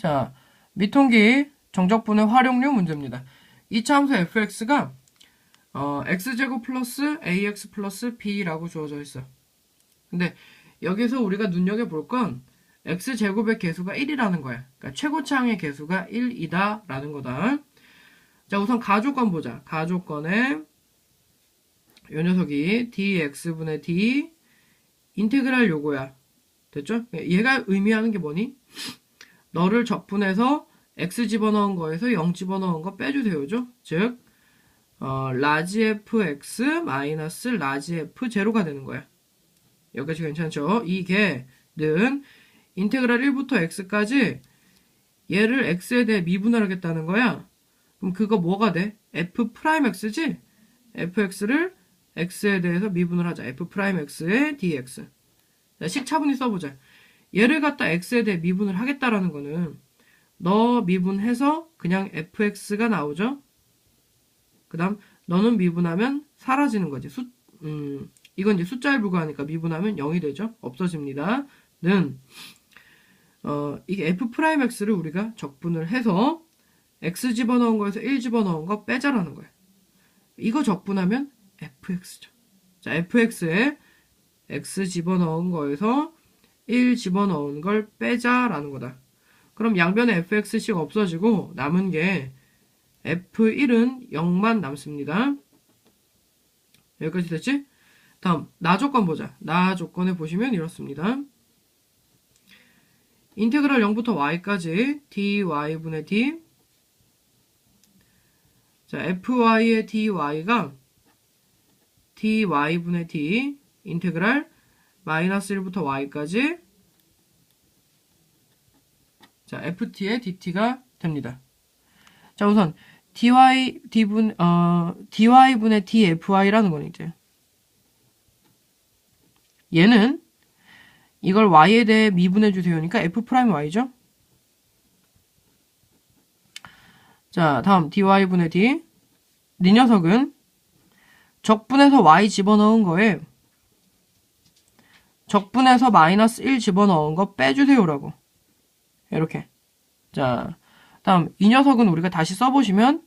자, 미통기 정적분의 활용률 문제입니다. 이 차 함수 fx가 어, x제곱 플러스 ax 플러스 b라고 주어져 있어. 근데 여기서 우리가 눈여겨볼 건 x제곱의 개수가 1이라는 거야. 그러니까 최고차항의 개수가 1이다 라는 거다. 자, 우선 가조건 보자. 가조건에 요 녀석이 dx분의 d 인테그랄 요거야. 됐죠? 얘가 의미하는 게 뭐니? 너를 적분해서 x 집어넣은 거에서 0 집어넣은 거 빼주세요죠? 즉, 어, 라지 fx 마이너스 라지 f 제로가 되는 거야. 여기까지 괜찮죠? 이게 는 인테그랄 1부터 x까지 얘를 x에 대해 미분을 하겠다는 거야. 그럼 그거 뭐가 돼? f 프라임 x지? fx를 x에 대해서 미분을 하자. f 프라임 x의 dx. 자, 식차분히 써보자. 얘를 갖다 x에 대해 미분을 하겠다라는 거는 너 미분해서 그냥 fx가 나오죠? 그 다음 너는 미분하면 사라지는 거지. 수, 음, 이건 이제 숫자에 불과하니까 미분하면 0이 되죠? 없어집니다. 는, 어, 이게 f'x를 우리가 적분을 해서 x 집어넣은 거에서 1 집어넣은 거 빼자라는 거예요. 이거 적분하면 fx죠. 자, fx에 x 집어넣은 거에서 1 집어넣은 걸 빼자라는 거다. 그럼 양변에 fx씩 없어지고 남은 게 f1은 0만 남습니다. 여기까지 됐지? 다음 나 조건 보자. 나 조건에 보시면 이렇습니다. 인테그랄 0부터 y까지 dy분의 d 자, fy의 dy가 dy분의 d 인테그랄 마이너스 1부터 y까지 자, ft의 dt가 됩니다. 자, 우선 dy d분 어 dy분의 dfy라는 건 이제 얘는 이걸 y에 대해 미분해 주세요니까 f 프라임 y죠. 자, 다음 dy분의 d 이 녀석은 적분해서 y 집어넣은 거에 적분해서 마이너스 1 집어넣은 거 빼주세요라고 이렇게 자 다음 이 녀석은 우리가 다시 써보시면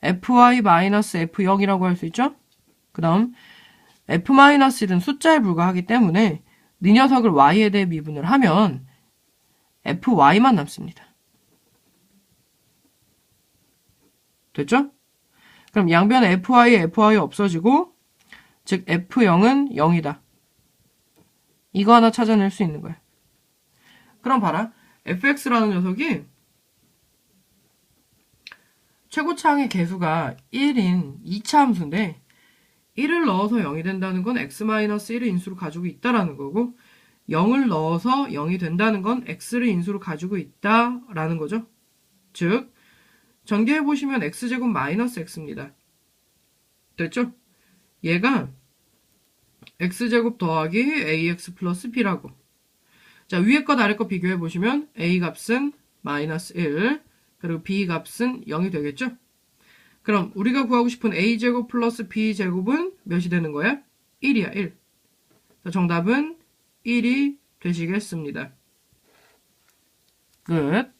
fy-f0이라고 할 수 있죠? 그 다음 f-1은 숫자에 불과하기 때문에 이 녀석을 y에 대해 미분을 하면 fy만 남습니다. 됐죠? 그럼 양변에 fy, fy 없어지고 즉 f0은 0이다. 이거 하나 찾아낼 수 있는 거야. 그럼 봐라. fx라는 녀석이 최고차항의 개수가 1인 2차 함수인데 1을 넣어서 0이 된다는 건 x-1을 인수로 가지고 있다라는 거고 0을 넣어서 0이 된다는 건 x를 인수로 가지고 있다라는 거죠. 즉 전개해 보시면 x제곱 마이너스 x입니다. 됐죠? 얘가 x제곱 더하기 ax 플러스 b라고 자, 위에 것 아래 것 비교해 보시면 a 값은 마이너스 1 그리고 b 값은 0이 되겠죠? 그럼 우리가 구하고 싶은 a제곱 플러스 b제곱은 몇이 되는 거야? 1이야, 1. 자, 정답은 1이 되시겠습니다. 끝.